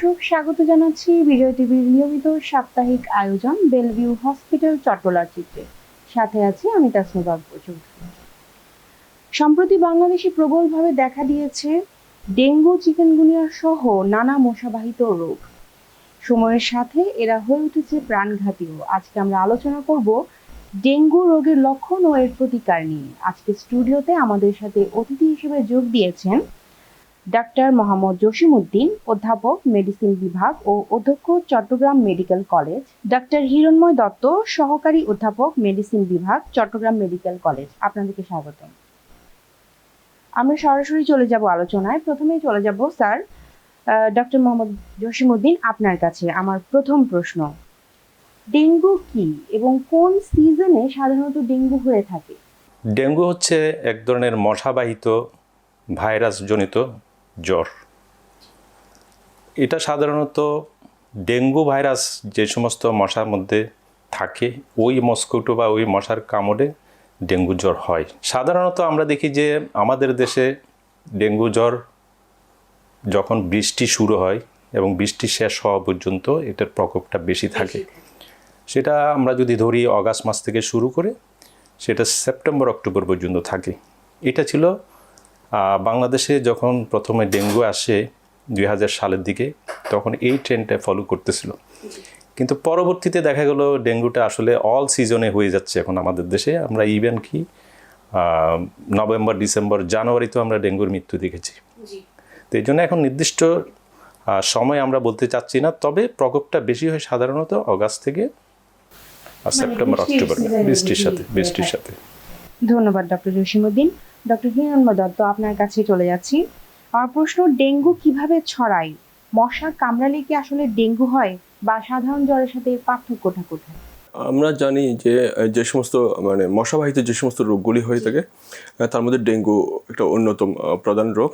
দর্শক, স্বাগত জানাচ্ছি বিজয় টিভির নিয়মিত সাপ্তাহিক আয়োজন বেলভিউ হসপিটাল চট্টলার চিত্রে। সাথে আছি আমি তাসনুবাগ চৌধুরী। সম্প্রতি বাংলাদেশে প্রবলভাবে দেখা দিয়েছে ডেঙ্গু, চিকেনগুনিয়া সহ নানা মশাবাহিত রোগ। সময়ের সাথে এরা হয়ে উঠেছে প্রাণঘাতীয়। আজকে আমরা আলোচনা করব ডেঙ্গু রোগের লক্ষণ ও এর প্রতিকার নিয়ে। আজকে স্টুডিওতে আমাদের সাথে অতিথি হিসেবে যোগ দিয়েছেন ডাক্তার মোহাম্মদ জসিমউদ্দিন, অধ্যাপক মেডিসিন বিভাগ ও অধ্যক্ষ Chittagong medical college, doctor Hiranmoy Dutta, সহকারী অধ্যাপক মেডিসিন বিভাগ, চট্টগ্রাম মেডিকেল কলেজ। আপনাদেরকে স্বাগত আমরা সরাসরি চলে যাব আলোচনায়। প্রথমেই চলে যাব, স্যার ডক্টর মোহাম্মদ জসিমউদ্দিন, আপনার কাছে আমার প্রথম প্রশ্ন। ডেঙ্গু কি এবং কোন সিজনে সাধারণত ডেঙ্গু হয়ে থাকে? ডেঙ্গু হচ্ছে এক ধরনের মশাবাহিত ভাইরাসজনিত জ্বর। এটা সাধারণত ডেঙ্গু ভাইরাস যে সমস্ত মশার মধ্যে থাকে ওই মস্কুটো বা ওই মশার কামড়ে ডেঙ্গু জ্বর হয়। সাধারণত আমরা দেখি যে আমাদের দেশে ডেঙ্গু জ্বর যখন বৃষ্টি শুরু হয় এবং বৃষ্টি শেষ হওয়া পর্যন্ত এটার প্রকোপটা বেশি থাকে। সেটা আমরা যদি ধরি অগাস্ট মাস থেকে শুরু করে সেটা সেপ্টেম্বর অক্টোবর পর্যন্ত থাকে। এটা ছিল বাংলাদেশে যখন প্রথমে ডেঙ্গু আসে দুই হাজার সালের দিকে তখন এই ট্রেন্ডটা ফলো করতেছিল। কিন্তু পরবর্তীতে দেখা গেল ডেঙ্গুটা আসলে অল সিজনে হয়ে যাচ্ছে এখন আমাদের দেশে। আমরা ইভেন কি নভেম্বর ডিসেম্বর জানুয়ারিতেও আমরা ডেঙ্গুর মৃত্যু দেখেছি। তো এই জন্য এখন নির্দিষ্ট সময় আমরা বলতে চাচ্ছি না তবে প্রকোপটা বেশি হয় সাধারণত অগাস্ট থেকে আর সেপ্টেম্বর মানে বৃষ্টির অক্টোবর বৃষ্টির সাথে বৃষ্টির সাথে। ধন্যবাদ ডক্টর জসিমউদ্দিন। ডক্টর হিরণময় দত্ত আপনার কাছে চলে যাচ্ছি। আমার প্রশ্ন, ডেঙ্গু কীভাবে ছড়ায়? মশা কামড়ালে কি আসলে ডেঙ্গু হয় বা সাধারণ জ্বরের সাথে পার্থক্যটা কোথায়? আমরা জানি যে যে সমস্ত মানে মশাবাহিত যে সমস্ত রোগগুলি হয়ে থাকে তার মধ্যে ডেঙ্গু একটা অন্যতম প্রধান রোগ।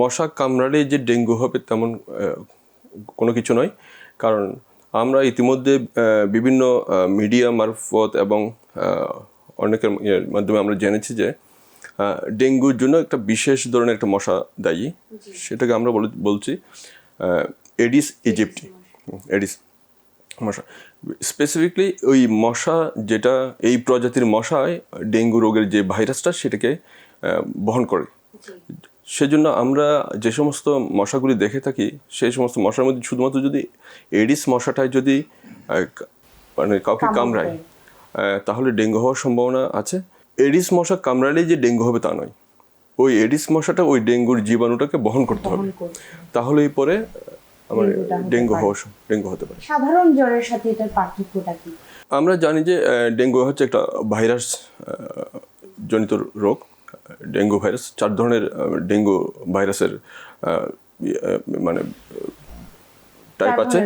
মশা কামড়ালে যে ডেঙ্গু হবে তেমন কোনো কিছু নয়। কারণ আমরা ইতিমধ্যে বিভিন্ন মিডিয়া মারফত এবং অনেকের মাধ্যমে আমরা জেনেছি যে ডেঙ্গুর জন্য একটা বিশেষ ধরনের একটা মশা দায়ী। সেটাকে আমরা বলে- বলছি এডিস ইজিপ্টি এডিস মশা। স্পেসিফিকলি ওই মশা যেটা এই প্রজাতির মশায় ডেঙ্গু রোগের যে ভাইরাসটা সেটাকে বহন করে। সেজন্য আমরা যে সমস্ত মশাগুলি দেখে থাকি সেই সমস্ত মশার মধ্যে শুধুমাত্র যদি এডিস মশাটায় যদি মানে কাউকে কামড়ায় তাহলে ডেঙ্গু হওয়ার সম্ভাবনা আছে। এডিস মশা কামড়ালেই যে ডেঙ্গু হবে তা নয়। ওই এডিস মশাটা ওই ডেঙ্গুর জীবাণুটাকে বহন করতে হবে। তাহলেই পরে আমার ডেঙ্গু হওয়া ডেঙ্গু হতে পারে। সাধারণ জ্বরের সাথে এটার পার্থক্যটা কি? আমরা জানি যে ডেঙ্গু হচ্ছে একটা ভাইরাস জনিত রোগ। ডেঙ্গু ভাইরাস চার ধরনের ডেঙ্গু ভাইরাসের ইয়ে, মানে টাইপ আছে।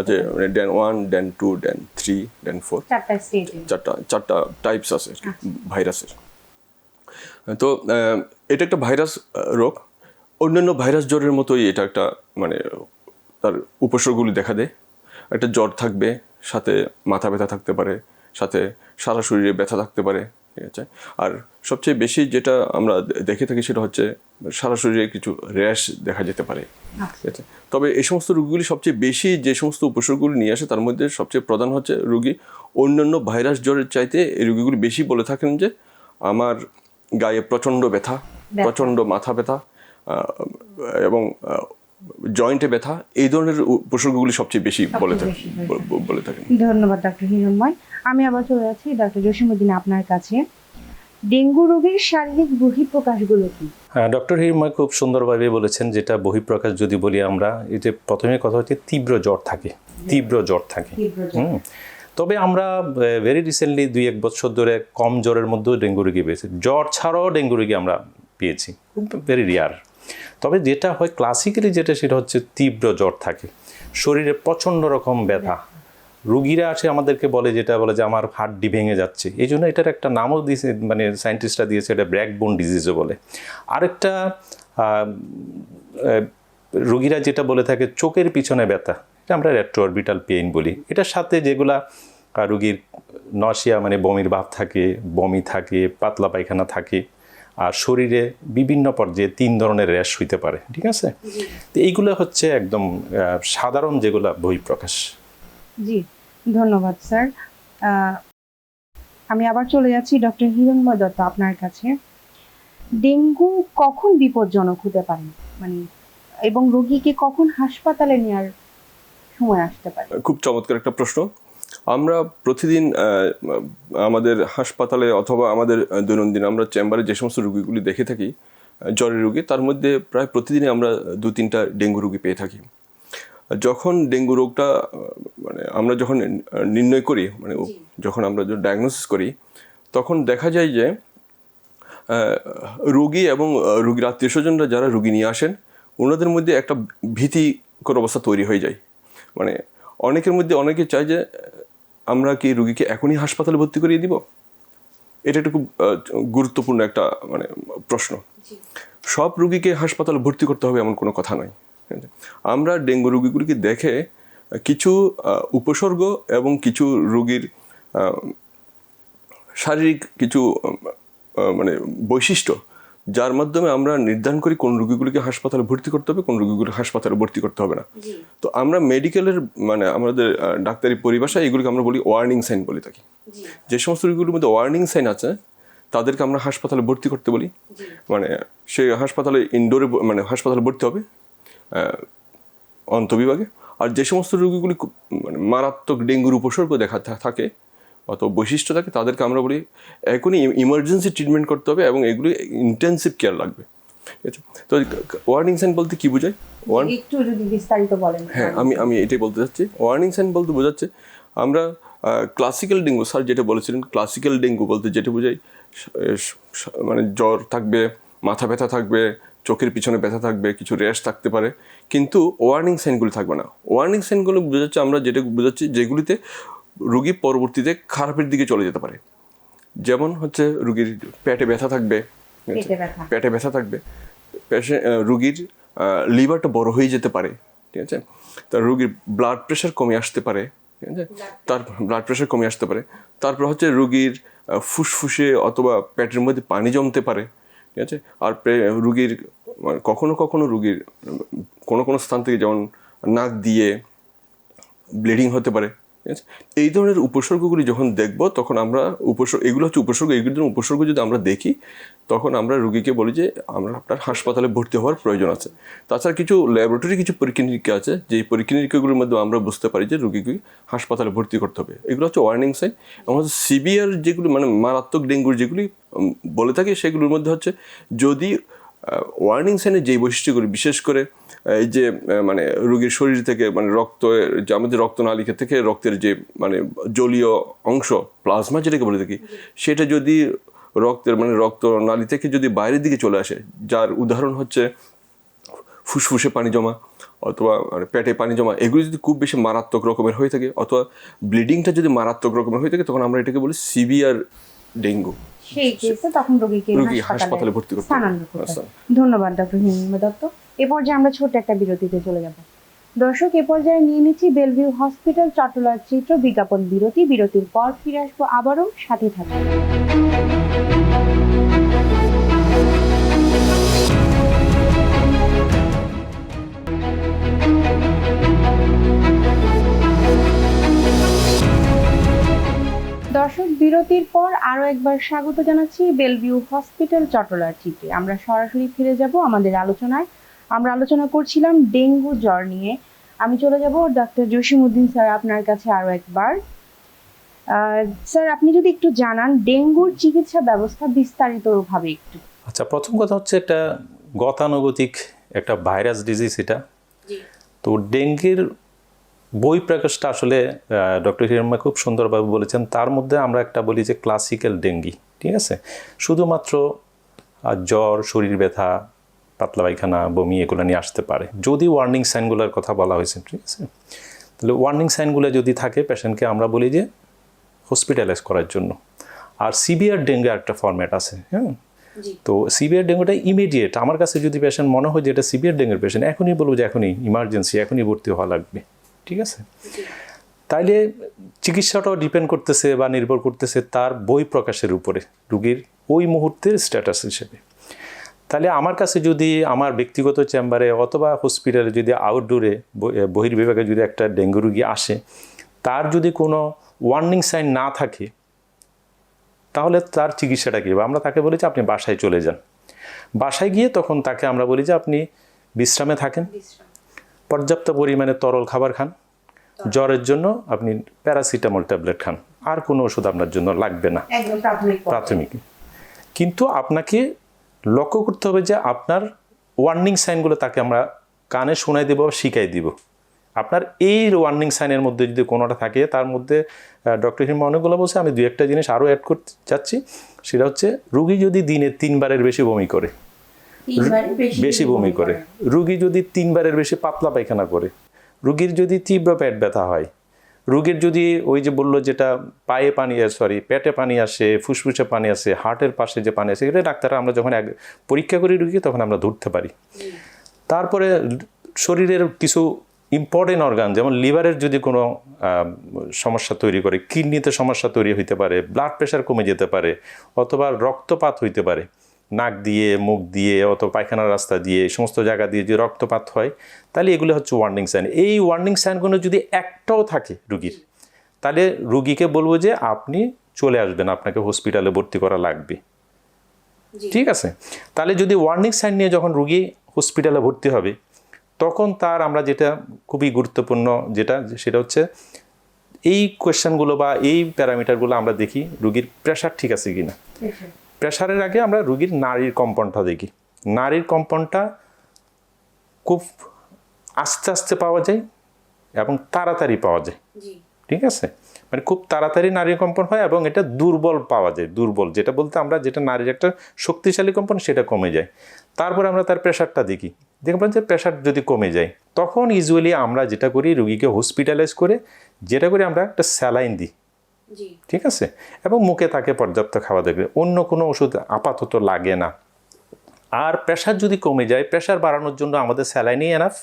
আছে মানে DEN one DEN two DEN three DEN four চারটা চারটা চারটা টাইপস আছে ভাইরাসের। তো এটা একটা ভাইরাস রোগ। অন্যান্য ভাইরাস জ্বরের মতোই এটা একটা মানে তার উপসর্গগুলি দেখা দেয়। একটা জ্বর থাকবে সাথে মাথা ব্যথা থাকতে পারে সাথে সারা শরীরে ব্যথা থাকতে পারে। ঠিক আছে? আর সবচেয়ে বেশি যেটা আমরা দেখে থাকি সেটা হচ্ছে সারা শরীরে কিছু র্যাশ দেখা যেতে পারে। ঠিক আছে? তবে এই সমস্ত রোগগুলি সবচেয়ে বেশি যে সমস্ত উপসর্গগুলি নিয়ে আসে তার মধ্যে সবচেয়ে প্রধান হচ্ছে রোগী অন্যান্য ভাইরাস জ্বরের চাইতে এই রোগীগুলি বেশি বলে থাকেন যে আমার গায়ে প্রচণ্ড ব্যথা প্রচণ্ড মাথা ব্যথা এবং জয়েন্টে ব্যথা এই ধরনের উপসর্গগুলি সবচেয়ে বেশি বলে থাকেন বলে থাকেন। ধন্যবাদ ডক্টর হিরণময়। আমি আবার চলে যাচ্ছি ডক্টর জসিমউদ্দিন আপনার কাছে। ডেঙ্গু রোগের শারীরিক বহিঃপ্রকাশগুলো কি? হ্যাঁ ডক্টর হিরময় খুব সুন্দরভাবে বলেছেন যেটা বহিঃপ্রকাশ যদি বলি আমরা এই যে প্রথমে কথা হচ্ছে তীব্র জ্বর থাকে তীব্র জ্বর থাকে। হুম। তবে আমরা ভেরি রিসেন্টলি দুই এক বছর ধরে কম জ্বরের মধ্যেও ডেঙ্গু রোগী পেয়েছি। জ্বর ছাড়াও ডেঙ্গু রোগী আমরা পেয়েছি। খুব ভেরি রেয়ার তবে যেটা হয় ক্লাসিক্যালি যেটা, সেটা হচ্ছে তীব্র জ্বর থাকে। শরীরে প্রচণ্ড রকম ব্যথা। রুগীরা আসে আমাদেরকে বলে, যেটা বলে যে, আমার হাড্ডি ভেঙে যাচ্ছে। এই জন্য এটার একটা নামও দিয়েছে মানে সায়েন্টিস্টরা দিয়েছে, এটা ব্র্যাকবোন ডিজিজও বলে। আরেকটা রুগীরা যেটা বলে থাকে, চোখের পিছনে ব্যথা। এটা আমরা রেট্রোঅরবিটাল পেইন বলি। এটার সাথে যেগুলা রুগীর নশিয়া মানে বমির ভাব থাকে, বমি থাকে, পাতলা পায়খানা থাকে আর শরীরে বিভিন্ন পর্যায়ে তিন ধরনের র্যাশ হইতে পারে ঠিক আছে? তো এইগুলো হচ্ছে একদম সাধারণ যেগুলো বহিঃপ্রকাশ জি ধন্যবাদ স্যার। আমি আবার চলে যাচ্ছি ডক্টর হিরণময় দত্ত আপনার কাছে। ডেঙ্গু কখন বিপজ্জনক হতে পারে? মানে এবং রোগীকে কখন হাসপাতালে নেওয়ার সময় আসতে পারে? খুব চমৎকার একটা প্রশ্ন। আমরা প্রতিদিন আমাদের হাসপাতালে অথবা আমাদের দৈনন্দিন আমরা চেম্বারে যে সমস্ত রুগীগুলি দেখে থাকি জ্বরের রুগী তার মধ্যে প্রায় প্রতিদিনই আমরা দু তিনটা ডেঙ্গু রুগী পেয়ে থাকি। যখন ডেঙ্গু রোগটা মানে আমরা যখন নির্ণয় করি মানে যখন আমরা ডায়াগনোসিস করি তখন দেখা যায় যে রোগী এবং রুগীর আত্মীয় স্বজনরা যারা রুগী নিয়ে আসেন ওনাদের মধ্যে একটা ভীতিকর অবস্থা তৈরি হয়ে যায়। মানে অনেকের মধ্যে অনেকে চায় যে আমরা কি রুগীকে এখনই হাসপাতালে ভর্তি করিয়ে দিব? এটা একটা খুব গুরুত্বপূর্ণ একটা মানে প্রশ্ন। সব রুগীকে হাসপাতালে ভর্তি করতে হবে এমন কোনো কথা নয় আমরা ডেঙ্গু রুগীগুলিকে দেখে কিছু উপসর্গ এবং কিছু রুগীর শারীরিক কিছু মানে বৈশিষ্ট্য যার মাধ্যমে আমরা নির্ধারণ করি কোন রুগীগুলিকে হাসপাতালে ভর্তি করতে হবে কোন রুগীগুলি হাসপাতালে ভর্তি করতে হবে না। তো আমরা মেডিকেলের মানে আমাদের ডাক্তারি পরিভাষায় এগুলিকে আমরা বলি ওয়ার্নিং সাইন বলে থাকি। যে সমস্ত রোগীগুলির মধ্যে ওয়ার্নিং সাইন আছে তাদেরকে আমরা হাসপাতালে ভর্তি করতে বলি। মানে সে হাসপাতালে ইনডোরে মানে হাসপাতালে ভর্তি হবে অন্তবিভাগে। আর যে সমস্ত রোগীগুলি মানে মারাত্মক ডেঙ্গুর উপসর্গ দেখা থাকে অত বৈশিষ্ট্য থাকে তাদেরকে আমরা বলি এখনই ইমার্জেন্সি ট্রিটমেন্ট করতে হবে এবং এগুলি ইন্টেন্সিভ কেয়ার লাগবে। ঠিক আছে? তো ওয়ার্নিং সাইন বলতে কি বোঝায়? ওয়ার্ন একটু যদি বিস্তারিত বলেন। হ্যাঁ আমি আমি এটাই বলতে চাচ্ছি। ওয়ার্নিং সাইন বলতে বোঝাচ্ছে আমরা ক্লাসিক্যাল ডেঙ্গু স্যার যেটা বলেছিলেন ক্লাসিক্যাল ডেঙ্গু বলতে যেটা বোঝাই মানে জ্বর থাকবে মাথা ব্যথা থাকবে চোখের পিছনে ব্যথা থাকবে কিছু র্যাশ থাকতে পারে। কিন্তু ওয়ার্নিং সাইনগুলি থাকবে না। ওয়ার্নিং সাইনগুলো বোঝাচ্ছে আমরা যেটা বোঝাচ্ছি যেগুলিতে রুগী পরবর্তীতে খারাপের দিকে চলে যেতে পারে। যেমন হচ্ছে রুগীর পেটে ব্যথা থাকবে পেটে ব্যথা। থাকবে। রুগীর লিভারটা বড় হয়ে যেতে পারে ঠিক আছে? তার রুগীর ব্লাড প্রেশার কমে আসতে পারে ঠিক আছে? তার ব্লাড প্রেশার কমে আসতে পারে। তারপর হচ্ছে রুগীর ফুসফুসে অথবা পেটের মধ্যে পানি জমতে পারে ঠিক আছে? আর রুগীর মানে কখনো কখনো রুগীর কোনো কোনো স্থান থেকে যেমন নাক দিয়ে ব্লিডিং হতে পারে ঠিক আছে এই ধরনের উপসর্গগুলি যখন দেখব, তখন আমরা উপসর্গ, এগুলো হচ্ছে উপসর্গ, এগুলোর উপসর্গ যদি আমরা দেখি, তখন আমরা রুগীকে বলি যে, আমরা আপনার হাসপাতালে ভর্তি হওয়ার প্রয়োজন আছে। তাছাড়া কিছু ল্যাবরেটরি কিছু পরীক্ষা নিরীক্ষা আছে যে পরীক্ষা নিরীক্ষাগুলোর মধ্যে আমরা বুঝতে পারি যে, রুগীকে হাসপাতালে ভর্তি করতে হবে। এগুলো হচ্ছে ওয়ার্নিং সাইন এবং হচ্ছে সিভিয়ার যেগুলি মানে মারাত্মক ডেঙ্গুর যেগুলি বলে থাকি, সেগুলোর মধ্যে হচ্ছে যদি ওয়ার্নিং সাইনের যেই বৈশিষ্ট্যগুলি, বিশেষ করে এই যে মানে রোগীর শরীর থেকে মানে রক্ত যে আমাদের রক্তনালিকা থেকে রক্তের যে মানে জলীয় অংশ প্লাজমা যেটাকে বলে থাকি, সেটা যদি রক্তের মানে রক্তনালী থেকে যদি বাইরের দিকে চলে আসে, যার উদাহরণ হচ্ছে ফুসফুসে পানি জমা অথবা মানে পেটে পানি জমা, এগুলি যদি খুব বেশি মারাত্মক রকমের হয়ে থাকে, অথবা ব্লিডিংটা যদি মারাত্মক রকমের হয়ে থাকে, তখন আমরা এটাকে বলি সিভিয়ার ডেঙ্গু সেই কেসে তখন রোগীকে হাসপাতালে ভর্তি করতে আচ্ছা। ধন্যবাদ ডক্টর হিমিমা দত্ত। এ পর্যায়ে আমরা ছোট্ট একটা বিরতিতে চলে যাব। দর্শক এ পর্যায়ে নিয়ে নিচ্ছি বেলভিউ হসপিটাল চট্টলার চিত্র বিজ্ঞাপন বিরতি। বিরতির পর ফিরে আসব আবারও সাথে থাকবে দর্শক বিরতির পর আরও একবার স্বাগত জানাচ্ছি বেলভিউ হসপিটাল চট্টলার চিত্রে আমরা সরাসরি ফিরে যাব আমাদের আলোচনায়। আমরা আলোচনা করছিলাম ডেঙ্গু জ্বর নিয়ে। আমি চলে যাব ডক্টর জসিমউদ্দিন স্যার আপনার কাছে আরও একবার। স্যার আপনি যদি একটু জানান ডেঙ্গুর চিকিৎসা ব্যবস্থা বিস্তারিতভাবে একটু। আচ্ছা প্রথম কথা হচ্ছে একটা গতানুগতিক একটা ভাইরাস ডিজিজ এটা। তো ডেঙ্গির বই প্রকাশটা আসলে ডক্টর হিরম্মা খুব সুন্দরভাবে বলেছেন। তার মধ্যে আমরা একটা বলি যে ক্লাসিক্যাল ডেঙ্গি ঠিক আছে? শুধুমাত্র জ্বর শরীর ব্যথা পাতলা পায়খানা বমি এগুলো নিয়ে আসতে পারে। যদি ওয়ার্নিং সাইনগুলোর কথা বলা হয়েছে ঠিক আছে? তাহলে ওয়ার্নিং সাইনগুলো যদি থাকে পেশেন্টকে আমরা বলি যে হসপিটালাইজ করার জন্য। আর সিভিয়ার ডেঙ্গু একটা ফরম্যাট আছে হ্যাঁ? তো সিভিয়ার ডেঙ্গুটা ইমিডিয়েট আমার কাছে যদি পেশেন্ট মনে হয় যে এটা সিভিয়ার ডেঙ্গুর পেশেন্ট এখনই বলব যে এখনই ইমার্জেন্সি এখনই ভর্তি হওয়া লাগবে। ঠিক আছে? তাইলে চিকিৎসাটাও ডিপেন্ড করতেছে বা নির্ভর করতেছে তার বই প্রকাশের উপরে, রুগীর ওই মুহূর্তের স্ট্যাটাস হিসেবে। তাহলে আমার কাছে যদি আমার ব্যক্তিগত চেম্বারে অথবা হসপিটালে যদি আউটডোরে বহির্বিভাগে যদি একটা ডেঙ্গু রুগী আসে, তার যদি কোনো ওয়ার্নিং সাইন না থাকে, তাহলে তার চিকিৎসাটা কী? আমরা তাকে বলি যে আপনি বাসায় চলে যান। বাসায় গিয়ে তখন তাকে আমরা বলি যে আপনি বিশ্রামে থাকেন। পর্যাপ্ত পরিমাণে তরল খাবার খান। জ্বরের জন্য আপনি প্যারাসিটামল ট্যাবলেট খান। আর কোনো ওষুধ আপনার জন্য লাগবে না। প্রাথমিক কিন্তু আপনাকে লক্ষ্য করতে হবে যে আপনার ওয়ার্নিং সাইনগুলো তাকে আমরা কানে শোনাই দেবো বা শিখাই দিব। আপনার এই ওয়ার্নিং সাইনের মধ্যে যদি কোনোটা থাকে তার মধ্যে ডক্টর হিম অনেকগুলো বলছে আমি দু একটা জিনিস আরও অ্যাড করতে চাচ্ছি। সেটা হচ্ছে রুগী যদি দিনে তিনবারের বেশি বমি করে বেশি বমি করে। রুগী যদি তিনবারের বেশি পাতলা পায়খানা করে রুগীর যদি তীব্র পেট ব্যথা হয় রুগীর যদি ওই যে বলল যেটা পায়ে পানি সরি পেটে পানি আসে ফুসফুসে পানি আসে হার্টের পাশে যে পানি আসে এটা ডাক্তাররা আমরা যখন এক পরীক্ষা করি রুগী তখন আমরা ধরতে পারি। তারপরে শরীরের কিছু ইম্পর্টেন্ট অর্গান যেমন লিভারের যদি কোনো সমস্যা তৈরি করে কিডনিতে সমস্যা তৈরি হইতে পারে ব্লাড প্রেশার কমে যেতে পারে অথবা রক্তপাত হইতে পারে নাক দিয়ে মুখ দিয়ে অথবা পায়খানার রাস্তা দিয়ে এই সমস্ত জায়গা দিয়ে যদি রক্তপাত হয় তাহলে এগুলো হচ্ছে ওয়ার্নিং সাইন এই ওয়ার্নিং সাইনগুলো যদি একটাও থাকে রুগীর তাহলে রুগীকে বলব যে আপনি চলে আসবেন আপনাকে হসপিটালে ভর্তি করা লাগবে। ঠিক আছে? তাহলে যদি ওয়ার্নিং সাইন নিয়ে যখন রুগী হসপিটালে ভর্তি হবে তখন তার আমরা যেটা খুবই গুরুত্বপূর্ণ যেটা সেটা হচ্ছে এই কোয়েশ্চেনগুলো বা এই প্যারামিটারগুলো আমরা দেখি রুগীর প্রেশার ঠিক আছে কি না প্রেশারের আগে আমরা রুগীর নারীর কম্পনটা দেখি। নারীর কম্পনটা খুব আস্তে আস্তে পাওয়া যায় এবং তাড়াতাড়ি পাওয়া যায়। ঠিক আছে? মানে খুব তাড়াতাড়ি নারীর কম্পন হয় এবং এটা দুর্বল পাওয়া যায় দুর্বল। যেটা বলতে আমরা যেটা নারীর একটা শক্তিশালী কম্পন সেটা কমে যায়। তারপরে আমরা তার প্রেশারটা দেখি। দেখবেন যে প্রেশার যদি কমে যায় তখন ইউজুয়ালি আমরা যেটা করি রুগীকে হসপিটালাইজ করে যেটা করি আমরা একটা স্যালাইন দিই। ঠিক আছে? এবং মুখে তাকে পর্যাপ্ত খাওয়া দেখবে। অন্য কোনো ওষুধ আপাতত লাগে না। আর প্রেশার যদি কমে যায় প্রেশার বাড়ানোর জন্য আমাদের স্যালাইনই এনাফ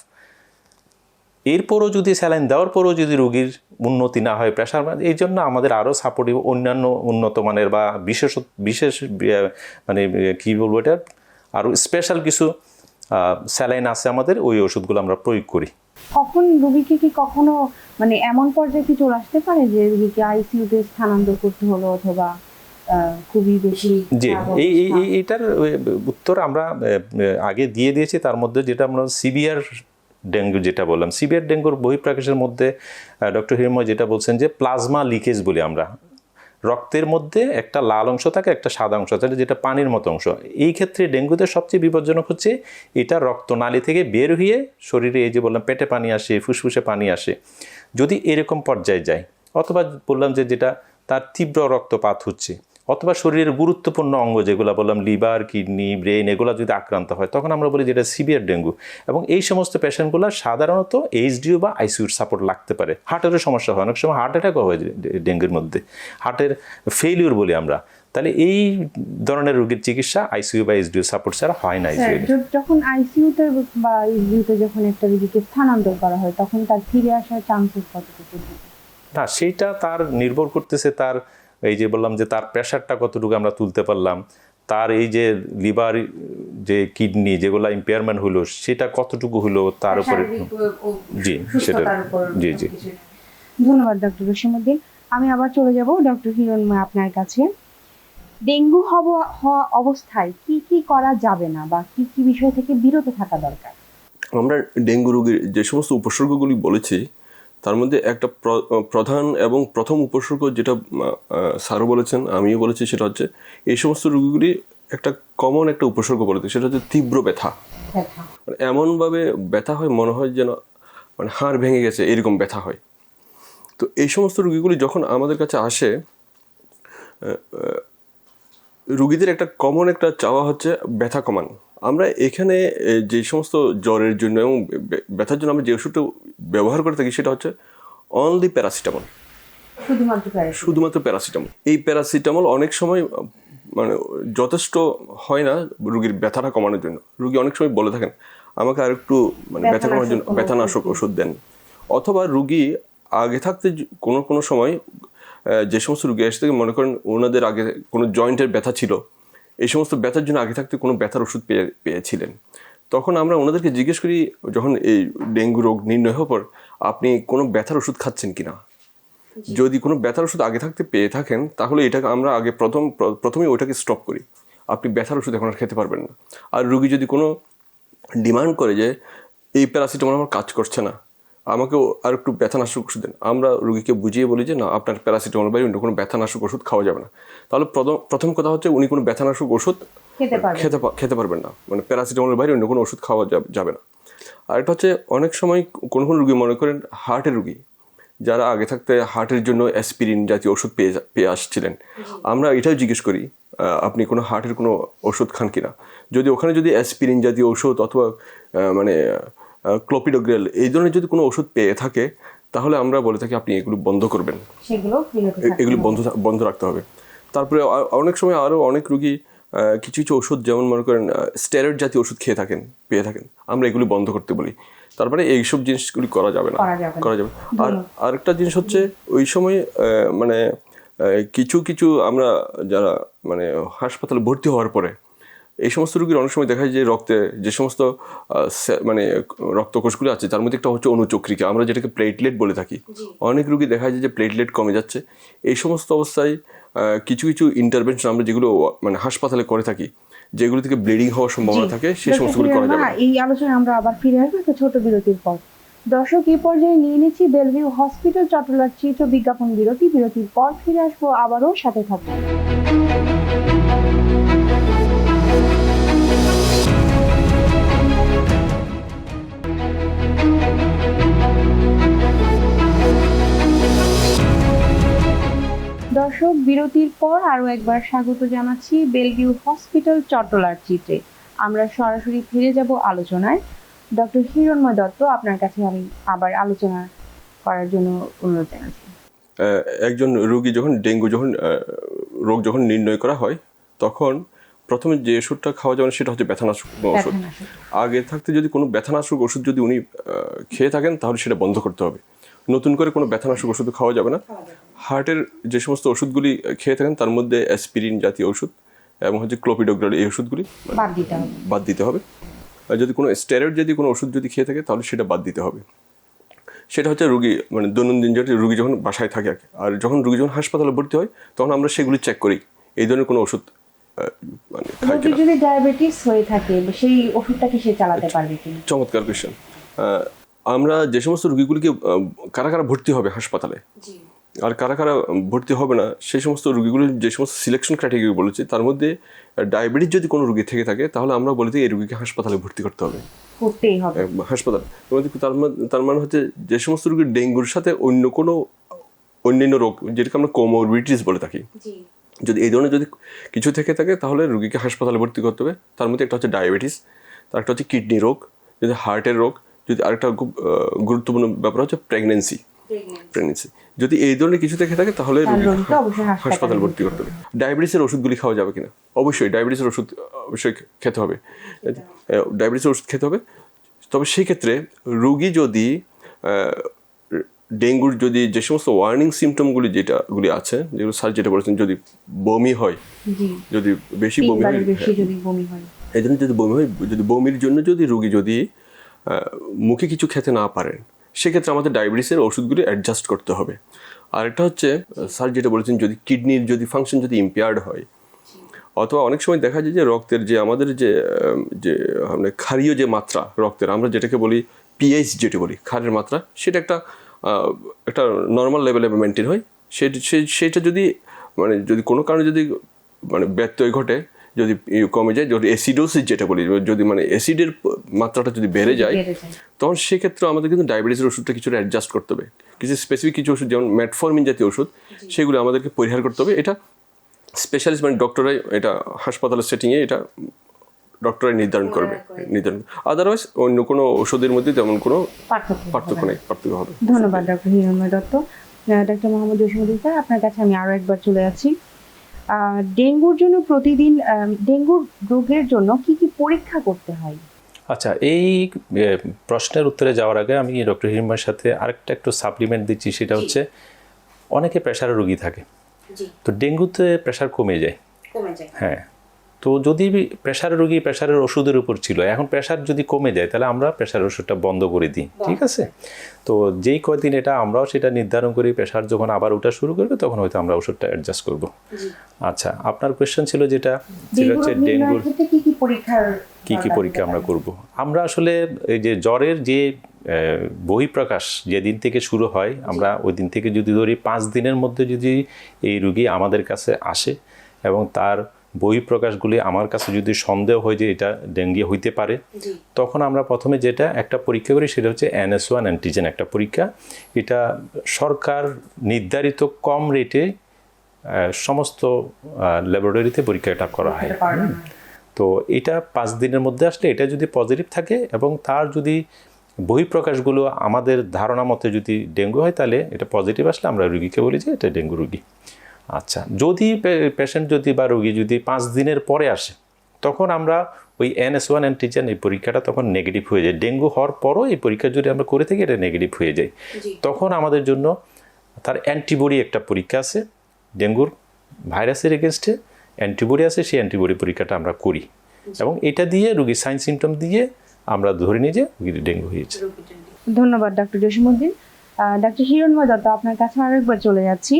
এরপরও যদি স্যালাইন দেওয়ার পরও যদি রোগীর উন্নতি না হয় প্রেশার এই জন্য আমাদের আরও সাপোর্টিভ অন্যান্য উন্নত মানের বা বিশেষ বিশেষ মানে আহ, কী বলব এটা? আরও স্পেশাল কিছু স্যালাইন আছে আমাদের ওই ওষুধগুলো আমরা প্রয়োগ করি। কখন রুগীকে কি কখনো মানে এমন পর্যায়ে কি চলে আসতে পারে যে রুগীকে আইসিইউতে স্থানান্তর করতে হলো অথবা খুবই বেশি জি এই? এইটার উত্তর আমরা আগে দিয়ে দিয়েছি তার মধ্যে যেটা আমরা সিভিয়ার ডেঙ্গু যেটা বললাম সিভিয়ার ডেঙ্গুর বহিঃপ্রকাশের মধ্যে ডক্টর হিরময় যেটা বলছেন যে প্লাজমা লিকেজ বলি আমরা রক্তের মধ্যে একটা লাল অংশ থাকে, একটা সাদা অংশ থাকে, যেটা পানির মতো অংশ। এই ক্ষেত্রে ডেঙ্গুতে সবচেয়ে বিপজ্জনক হচ্ছে এটা রক্তনালী থেকে বের হয়ে শরীরে এই যে বললাম, পেটে পানি আসে, ফুসফুসে পানি আসে। যদি এরকম পর্যায়ে যায়, অথবা বললাম যে যেটা তার তীব্র রক্তপাত হচ্ছে অথবা শরীরের গুরুত্বপূর্ণ অঙ্গ যেগুলো বললাম লিভার কিডনি ব্রেন এগুলো যদি আক্রান্ত হয় তখন আমরা বলি যেটা সিভিয়ার ডেঙ্গু। এবং এই সমস্ত পেশেন্টগুলো সাধারণত এইচডিও বা আইসিউর সাপোর্ট লাগতে পারে। হার্টেরও সমস্যা হয়। অনেক সময় হার্ট অ্যাটাকও হয় ডেঙ্গুর মধ্যে। হার্টের ফেলিউর বলি আমরা। তাহলে এই ধরনের রোগীর চিকিৎসা আইসিইউ বা এইচডিও সাপোর্ট ছাড়া হয় না যখন আইসিইউতে বা ইউতে যখন একটা রুগীকে স্থানান্তর করা হয় তখন তার ফিরে আসার চান্সেস কতটুকু? না সেইটা তার নির্ভর করতেছে তার এই যে বললাম যে তার প্রেশারটা কতটুকু আমরা তুলতে পারলাম তার এই যে লিভার যে কিডনি যেগুলো ইম্পেয়ারমেন্ট হলো সেটা কতটুকু হলো তার উপরে? জি সেটা জি জি। ধন্যবাদ ডক্টর রসিমুদ্দিন আমি আবার চলে যাব ডক্টর হিরণময় আপনার কাছে। ডেঙ্গু হওয়া হওয়া অবস্থায় কি কি করা যাবে না বা কি কি বিষয় থেকে বিরত থাকা দরকার? আমরা ডেঙ্গু রোগীর যে সমস্ত উপসর্গগুলি বলেছি তার মধ্যে একটা প্র- প্রধান এবং প্রথম উপসর্গ যেটা স্যারও বলেছেন আমিও বলেছি সেটা হচ্ছে এই সমস্ত রোগীগুলি একটা কমন একটা উপসর্গ বলেছে সেটা হচ্ছে তীব্র ব্যথা। মানে এমনভাবে ব্যথা হয় মনে হয় যেন মানে হাড় ভেঙে গেছে এরকম ব্যথা হয়। তো এই সমস্ত রুগীগুলি যখন আমাদের কাছে আসে রুগীদের একটা কমন একটা চাওয়া হচ্ছে ব্যথা কমান। আমরা এখানে যে সমস্ত জ্বরের জন্য এবং ব্যথার জন্য আমরা যে ওষুধটা ব্যবহার করে থাকি সেটা হচ্ছে অনলি প্যারাসিটামল শুধুমাত্র প্যারাসিটামল। এই প্যারাসিটামল অনেক সময় মানে যথেষ্ট হয় না রুগীর ব্যথাটা কমানোর জন্য। রুগী অনেক সময় বলে থাকেন আমাকে আর একটু মানে ব্যথা কমানোর জন্য ব্যথানাশক ব্যথানাশক ওষুধ দেন। অথবা রুগী আগে থাকতে কোনো কোনো সময় যে সমস্ত রুগী এসে থেকে মনে করেন ওনাদের আগে কোনো জয়েন্টের ব্যথা ছিল এই সমস্ত ব্যথার জন্য আগে থাকতে কোনো ব্যথার ওষুধ পেয়ে, পেয়েছিলেন। তখন আমরা ওনাদেরকে জিজ্ঞেস করি, যখন এই ডেঙ্গু রোগ নির্ণয় হওয়ার পর, আপনি কোনো ব্যথার ওষুধ খাচ্ছেন কিনা? যদি কোনো ব্যথার ওষুধ আগে থাকতে পেয়ে থাকেন, তাহলে এটাকে আমরা আগে প্রথম, প্র- প্রথমেই ওটাকে স্টপ করি। আপনি ব্যথার ওষুধ এখন আর খেতে পারবেন না। আর রুগী যদি কোনো ডিমান্ড করে যে, এই প্যারাসিটামল আমার কাজ করছে না আমাকেও আর একটু ব্যথানাশক ওষুধ দেন। আমরা রুগীকে বুঝিয়ে বলি যে না আপনার প্যারাসিটামল বাইরে অন্য কোনো ব্যথানাশক ওষুধ খাওয়া যাবে না। তাহলে প্রথম কথা হচ্ছে উনি কোনো ব্যথানাশক ওষুধ খেতে খেতে পারবেন না। মানে প্যারাসিটামলের বাইরে অন্য কোনো ওষুধ খাওয়া যাবে- যাবে না। আর এটা হচ্ছে অনেক সময় কোনো কোনো রুগী মনে করেন হার্টের রুগী যারা আগে থাকতে হার্টের জন্য অ্যাসপিরিন জাতীয় ওষুধ পেয়ে পেয়ে আসছিলেন। আমরা এটাও জিজ্ঞেস করি আপনি কোনো হার্টের কোনো ওষুধ খান কিনা? যদি ওখানে যদি অ্যাসপিরিন জাতীয় ওষুধ অথবা মানে ক্লোপিডোগ্রেল এই ধরনের যদি কোনো ওষুধ পেয়ে থাকে তাহলে আমরা বলে থাকি আপনি এগুলো বন্ধ করবেন। এগুলি। বন্ধ বন্ধ রাখতে হবে। তারপরে অনেক সময় আরও অনেক রুগী কিছু কিছু ওষুধ যেমন মনে করেন স্টেরয়েড জাতীয় ওষুধ খেয়ে থাকেন পেয়ে থাকেন আমরা এগুলি বন্ধ করতে বলি। তারপরে এইসব জিনিসগুলি করা যাবে না। করা যাবে। আর আরেকটা জিনিস হচ্ছে ওই সময় আহ, মানে কিছু কিছু আমরা যারা মানে হাসপাতালে ভর্তি হওয়ার পরে এই সমস্ত রোগীর অনেক সময় দেখা যায় যে রক্তে যে সমস্ত মানে রক্তকোষগুলো আছে তার মধ্যে একটা হচ্ছে অনুচক্রিকা। আমরা যেটাকে প্লেটলেট বলে থাকি। অনেক রোগী দেখা যায় যে প্লেটলেট কমে যাচ্ছে। এই সমস্ত অবস্থায় কিছু কিছু ইন্টারভেনশন আমরা যেগুলো মানে হাসপাতালে করে থাকি যেগুলো থেকে ব্লিডিং হওয়ার সম্ভাবনা থাকে সেই সমস্তগুলো করা যাবে এই আলোচনায় আমরা আবার ফিরে আসব একটা ছোট বিরতির পর। দর্শক এই পর্যায়ে নিয়ে নিচ্ছি বেলভিউ হসপিটাল চট্টলার চিত্র বিজ্ঞাপন বিরতি। বিরতির পর ফিরে আসব আবারও সাথে থাকব দর্শক বিরতির পর আরও একবার স্বাগত জানাচ্ছি বেলভিউ হসপিটাল চট্টলার চিত্রে। আমরা সরাসরি ফিরে যাব আলোচনায়। ডক্টর হিরণময় দত্ত আপনার কাছে আমি আবার আলোচনা করার জন্য অনুরোধ জানাচ্ছি। একজন রোগী যখন ডেঙ্গু যখন রোগ যখন নির্ণয় করা হয় তখন প্রথমে যে ওষুধটা খাওয়া যাবে সেটা হচ্ছে ব্যথানাশক ওষুধ আগে থাকতে যদি কোনো ব্যথানাশক ওষুধ যদি উনি খেয়ে থাকেন তাহলে সেটা বন্ধ করতে হবে। নতুন করে কোনো ব্যথানাশক ওষুধ খাওয়া যাবে না। হার্টের যে সমস্ত ওষুধগুলি খেয়ে থাকেন তার মধ্যে অ্যাসপিরিন জাতীয় ওষুধ এবং হচ্ছে ক্লোপিডোগ্রাল এই ওষুধগুলি বাদ দিতে হবে। আর যদি কোনো স্টেরয়েড যদি কোনো ওষুধ যদি খেয়ে থাকে তাহলে সেটা বাদ দিতে হবে। সেটা হচ্ছে রুগী মানে দৈনন্দিন যেটা রুগী যখন বাসায় থাকে আর যখন রুগী যখন হাসপাতালে ভর্তি হয় তখন আমরা সেগুলি চেক করি। এই ধরনের কোনো ওষুধ মানে যদি ডায়াবেটিস হয়ে থাকে সেই সে চালাতে পারবে চমৎকার কোয়েশ্চেন আমরা যে সমস্ত রুগীগুলিকে কারা কারা ভর্তি হবে হাসপাতালে? আর কারা কারা ভর্তি হবে না সেই সমস্ত রুগীগুলির যে সমস্ত সিলেকশন ক্রাইটেরিয়া বলেছে তার মধ্যে ডায়াবেটিস যদি কোনো রুগী থেকে থাকে তাহলে আমরা বলি এই রুগীকে হাসপাতালে ভর্তি করতে হবে। হাসপাতাল। তার মানে তার মানে হচ্ছে যে সমস্ত রোগীর ডেঙ্গুর সাথে অন্য কোনো অন্যান্য রোগ যেটাকে আমরা কোমোরবিটিস বলে থাকি। যদি এই ধরনের যদি কিছু থেকে থাকে তাহলে রুগীকে হাসপাতালে ভর্তি করতে হবে। তার মধ্যে একটা হচ্ছে ডায়াবেটিস তার একটা হচ্ছে কিডনি রোগ যদি হার্টের রোগ যদি আরেকটা খুব গুরুত্বপূর্ণ ব্যাপার হচ্ছে প্রেগনেন্সি প্রেগনেন্সি যদি এই ধরনের কিছু থেকে থাকে তাহলে হাসপাতালে ভর্তি করতে হবে। ডায়াবেটিসের ওষুধগুলি খাওয়া যাবে কিনা? অবশ্যই ডায়াবেটিসের ওষুধ অবশ্যই খেতে হবে। ডায়াবেটিসের ওষুধ খেতে হবে। তবে সেই ক্ষেত্রে রোগী যদি ডেঙ্গুর যদি যে সমস্ত ওয়ার্নিং সিমটমগুলি যেটাগুলি আছে যেগুলো স্যার যেটা বলেছেন যদি বমি হয় যদি বেশি বমি হয় বমি হয়। এই জন্য যদি বমি হয় যদি বমির জন্য যদি রুগী যদি মুখে কিছু খেতে না পারেন, সেক্ষেত্রে আমাদের ডায়াবেটিসের ওষুধগুলি অ্যাডজাস্ট করতে হবে। আর এটা হচ্ছে স্যার যেটা বলেছেন, যদি কিডনির যদি ফাংশন যদি ইম্পেয়ার্ড হয়, অথবা অনেক সময় দেখা যায় যে রক্তের যে আমাদের যে যে মানে ক্ষারীয় যে মাত্রা, রক্তের, আমরা যেটাকে বলি পিএইচ যেটি বলি, ক্ষারের মাত্রা, সেটা একটা একটা নর্মাল লেভেলে মেনটেন হয়। সেটা যদি মানে যদি কোনো কারণে যদি মানে ব্যত্যয় ঘটে যদি কমে যায় যদি অ্যাসিডোসিস যেটা বলি যদি মানে অ্যাসিডের মাত্রাটা যদি বেড়ে যায় তখন সেক্ষেত্রে আমাদের কিন্তু ডায়াবেটিসের ওষুধটা কিছুটা অ্যাডজাস্ট করতে হবে। কিছু স্পেসিফিক কিছু ওষুধ যেমন ম্যাটফর্মিন জাতীয় ওষুধ সেগুলো আমাদেরকে পরিহার করতে হবে। এটা স্পেশালিস্ট মানে ডক্টরাই এটা হাসপাতালের সেটিংয়ে এটা ডক্টরাই নির্ধারণ করবে। নির্ধারণ। আদারওয়াইজ অন্য কোনো ওষুধের মধ্যে তেমন কোনো পার্থক্য। নেই পার্থক্য হবে। ধন্যবাদ doctor Hiranmoy Dutta. Doctor Mohammad Jasimuddin sir আপনার কাছে আমি আরও একবার চলে যাচ্ছি। ডেঙ্গুর জন্য প্রতিদিন ডেঙ্গুর রোগের জন্য কি কি পরীক্ষা করতে হয়? আচ্ছা এই প্রশ্নের উত্তরে যাওয়ার আগে আমি ডক্টর হিরমার সাথে আরেকটা একটু সাপ্লিমেন্ট দিচ্ছি সেটা হচ্ছে অনেকে প্রেশারের রোগী থাকে। তো ডেঙ্গুতে প্রেশার কমে যায়। হ্যাঁ তো যদি প্রেশারের রোগী প্রেশারের ওষুধের উপর ছিল এখন প্রেশার যদি কমে যায় তাহলে আমরা প্রেশারের ওষুধটা বন্ধ করে দিই ঠিক আছে? তো যেই কয়দিন এটা আমরাও সেটা নির্ধারণ করি প্রেশার যখন আবার ওঠা শুরু করবে তখন হয়তো আমরা ওষুধটা অ্যাডজাস্ট করব। আচ্ছা আপনার কোয়েশ্চেন ছিল যেটা সেটা হচ্ছে ডেঙ্গুর কি কি পরীক্ষা আমরা? করব? আমরা আসলে এই যে জ্বরের যে বহিঃপ্রকাশ যেদিন থেকে শুরু হয় আমরা ওই দিন থেকে যদি ধরি পাঁচ দিনের মধ্যে যদি এই রুগী আমাদের কাছে আসে এবং তার বহিঃপ্রকাশগুলি আমার কাছে যদি সন্দেহ হয় যে এটা ডেঙ্গি হইতে পারে তখন আমরা প্রথমে যেটা একটা পরীক্ষা করি সেটা হচ্ছে এনএস ওয়ান অ্যান্টিজেন একটা পরীক্ষা। এটা সরকার নির্ধারিত কম রেটে সমস্ত ল্যাবরেটরিতে পরীক্ষাটা করা হয়। তো এটা পাঁচ দিনের মধ্যে আসলে এটা যদি পজিটিভ থাকে এবং তার যদি বহিঃপ্রকাশগুলো আমাদের ধারণা মতে যদি ডেঙ্গু হয় তাহলে এটা পজিটিভ আসলে আমরা রুগীকে বলি যে এটা ডেঙ্গু রুগী। আচ্ছা যদি পেশেন্ট যদি বা রুগী যদি পাঁচ দিনের পরে আসে তখন আমরা ওই এনএস ওয়ান অ্যান্টিজেন এই পরীক্ষাটা তখন নেগেটিভ হয়ে যায়। ডেঙ্গু হওয়ার পরও এই পরীক্ষা যদি আমরা করে থাকি এটা নেগেটিভ হয়ে যায়। তখন আমাদের জন্য তার অ্যান্টিবডি একটা পরীক্ষা আছে ডেঙ্গুর ভাইরাসের এগেনস্টে অ্যান্টিবডি আছে সেই অ্যান্টিবডি পরীক্ষাটা আমরা করি। এবং এটা দিয়ে রুগীর সাইন সিমটম দিয়ে আমরা ধরে নিই যে রুগীর ডেঙ্গু হয়েছে। ধন্যবাদ ডাক্তার জসিমুদ্দিন ডক্টর হিরণময় দত্ত আপনার কাছে আরেকবার চলে যাচ্ছি।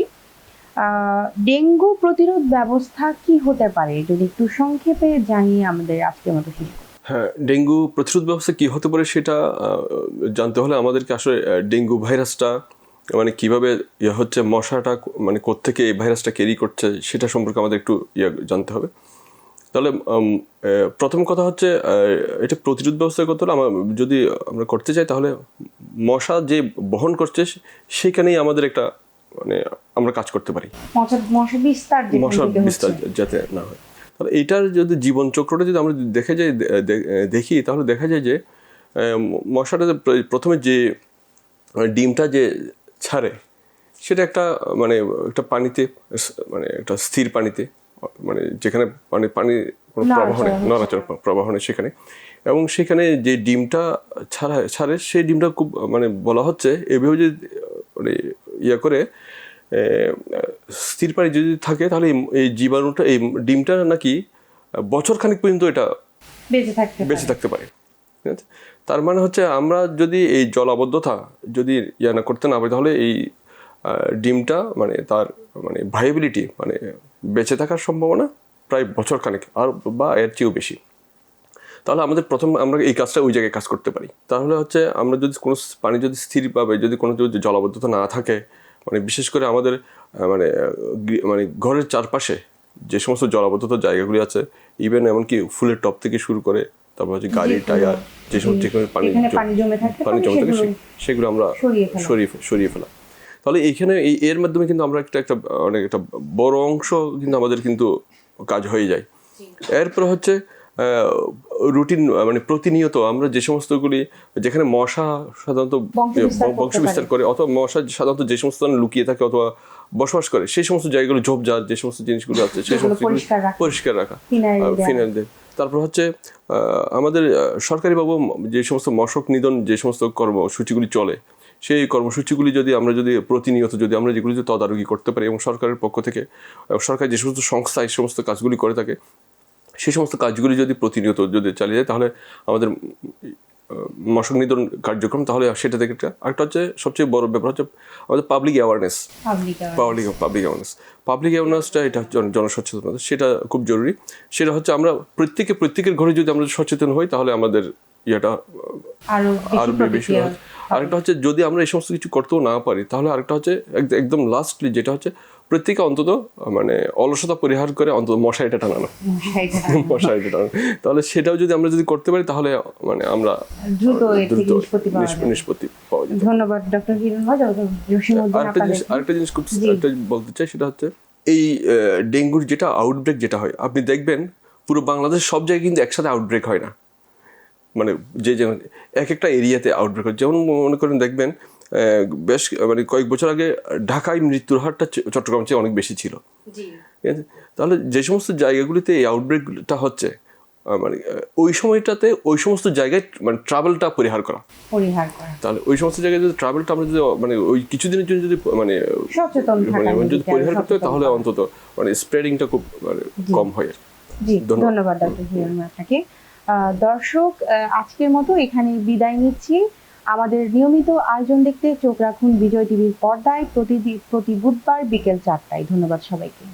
ডেঙ্গু প্রতিরোধ ব্যবস্থা কি হতে পারে? যদি একটু সংক্ষেপে জানিয়ে আমাদের আজকের মতো হ্যাঁ ডেঙ্গু প্রতিরোধ ব্যবস্থা কি হতে পারে সেটা জানতে হলে আমাদেরকে আসলে ডেঙ্গু ভাইরাসটা মানে কীভাবে ইয়ে হচ্ছে, মশাটা মানে কোত্থেকে এই ভাইরাসটা ক্যারি করছে সেটা সম্পর্কে আমাদের একটু ইয়ে জানতে হবে। তাহলে প্রথম কথা হচ্ছে এটা প্রতিরোধ ব্যবস্থা করতে হলে আমার যদি আমরা করতে চাই তাহলে মশা যে বহন করছে সেখানেই আমাদের একটা মানে আমরা কাজ করতে পারি। মশার বিস্তার যাতে না হয়। তাহলে এইটার যদি জীবন চক্রটা যদি আমরা দেখে যাই দেখি তাহলে দেখা যায় যে মশাটা প্রথমে যে মানে ডিমটা যে ছাড়ে সেটা একটা মানে একটা পানিতে মানে একটা স্থির পানিতে মানে যেখানে মানে পানি কোনো প্রবাহ নেই নড়াচড়া প্রবাহ নেই সেখানে। এবং সেখানে যে ডিমটা ছাড়া ছাড়ে সেই ডিমটা খুব মানে বলা হচ্ছে এভাবে যদি মানে ইয়ে করে স্থির পানি যদি থাকে তাহলে এই- জীবাণুটা এই ডিমটা নাকি বছর খানিক পর্যন্ত এটা বেঁচে থাকতে বেঁচে পারে। থাকতে পারে। ঠিক আছে? তার মানে হচ্ছে আমরা যদি এই জলাবদ্ধতা যদি ইয়া না করতে না পারি তাহলে এই ডিমটা মানে তার মানে ভাইবিলিটি মানে বেঁচে থাকার সম্ভাবনা প্রায় বছর খানেক আর বা এর চেয়েও বেশি। তাহলে আমাদের প্রথম আমরা এই কাজটা ওই জায়গায় কাজ করতে পারি। তাহলে হচ্ছে আমরা যদি কোনো পানি যদি স্থিরভাবে যদি কোনো যদি জলাবদ্ধতা না থাকে মানে বিশেষ করে আমাদের মানে মানে ঘরের চারপাশে যে সমস্ত জলাবদ্ধতার জায়গাগুলি আছে ইভেন এমনকি ফুলের টপ থেকে শুরু করে তারপর হচ্ছে গাড়ির টায়ার যে সমস্ত যেখানে পানি পানি জমে থাকে সেগুলো আমরা সরিয়ে সরিয়ে ফেলা। তাহলে এইখানে এই এর মাধ্যমে কিন্তু আমরা একটা একটা অনেক একটা বড় অংশ কিন্তু আমাদের কিন্তু কাজ হয়ে যায়। এরপর হচ্ছে রুটিন মানে প্রতিনিয়ত আমরা যে সমস্তগুলি যেখানে মশা সাধারণত বংশ বিস্তার করে অথবা মশা সাধারণত যে সমস্ত লুকিয়ে থাকে অথবা বসবাস করে সেই সমস্ত জায়গাগুলো ঝোপঝাড় যে সমস্ত জিনিসগুলো আছে সেই সমস্ত পরিষ্কার রাখা। ফিনাইল দেয়। তারপর হচ্ছে আহ, আমাদের আহ, সরকারিভাবে যে সমস্ত মশক নিধন যে সমস্ত কর্মসূচিগুলি চলে সেই কর্মসূচিগুলি যদি আমরা যদি প্রতিনিয়ত যদি আমরা যেগুলি তদারকি করতে পারি এবং সরকারের পক্ষ থেকে সরকার যে সমস্ত সংস্থা এই সমস্ত কাজগুলি করে থাকে সেই সমস্ত কাজগুলি যদি প্রতিনিয়ত যদি চালিয়ে যায় তাহলে আমাদের মশক নিধন কার্যক্রম তাহলে সেটা থেকে একটা আরেকটা হচ্ছে সবচেয়ে বড় ব্যাপার হচ্ছে আমাদের public awareness public public awareness public অ্যাওয়ারনেসটা এটা জন- জনসচেতনতা সেটা খুব জরুরি। সেটা হচ্ছে আমরা প্রত্যেকে প্রত্যেকের ঘরে যদি আমরা সচেতন হই তাহলে আমাদের ইয়েটা আরও আর বেশি। আরেকটা হচ্ছে যদি আমরা এই সমস্ত কিছু করতেও না পারি তাহলে আরেকটা হচ্ছে এক- একদম লাস্টলি যেটা হচ্ছে প্রত্যেকে অন্তত মানে অলসতা পরিহার করে অন্তত মশারিটা টানানো। মশাইটা মশারিটা টানানো। তাহলে সেটাও যদি আমরা যদি করতে পারি তাহলে মানে আমরা দ্রুত নিষ্পত্তি পাওয়া যায় ধন্যবাদ ডক্টর আরেকটা জিনিস আরেকটা জিনিস খুব বলতে চাই সেটা হচ্ছে এই ডেঙ্গুর যেটা আউটব্রেক যেটা হয় আপনি দেখবেন পুরো বাংলাদেশ সব জায়গায় কিন্তু একসাথে আউটব্রেক হয় না। মানে যে এক একটা এরিয়াতে আউটব্রেক হয়। যেমন মনে করেন দেখবেন বেশ মানে কয়েক বছর আগে ঢাকায় মৃত্যুর হারটা চট্টগ্রাম চেয়ে অনেক বেশি ছিল। ঠিক আছে? তাহলে যে সমস্ত জায়গাগুলিতে এই আউটব্রেকটা হচ্ছে মানে ওই সময়টাতে ওই সমস্ত জায়গায় মানে ট্রাভেলটা পরিহার করা। পরিহার করা। তাহলে ওই সমস্ত জায়গায় যদি ট্রাভেলটা আমরা যদি মানে ওই কিছুদিনের জন্য যদি মানে সচেতন মানে যদি পরিহার করতে হয় তাহলে অন্তত মানে স্প্রেডিংটা খুব মানে কম হয় আর জি ধন্যবাদ। ধন্যবাদ ডক্টর হিরণ আপনাকে। দর্শক আজকের মতো এখানে বিদায় নিচ্ছি। আমাদের নিয়মিত আয়োজন দেখতে চোখ রাখুন বিজয় টিভির পর্দায় প্রতিদিন প্রতি বুধবার বিকেল চারটায়। ধন্যবাদ সবাইকে।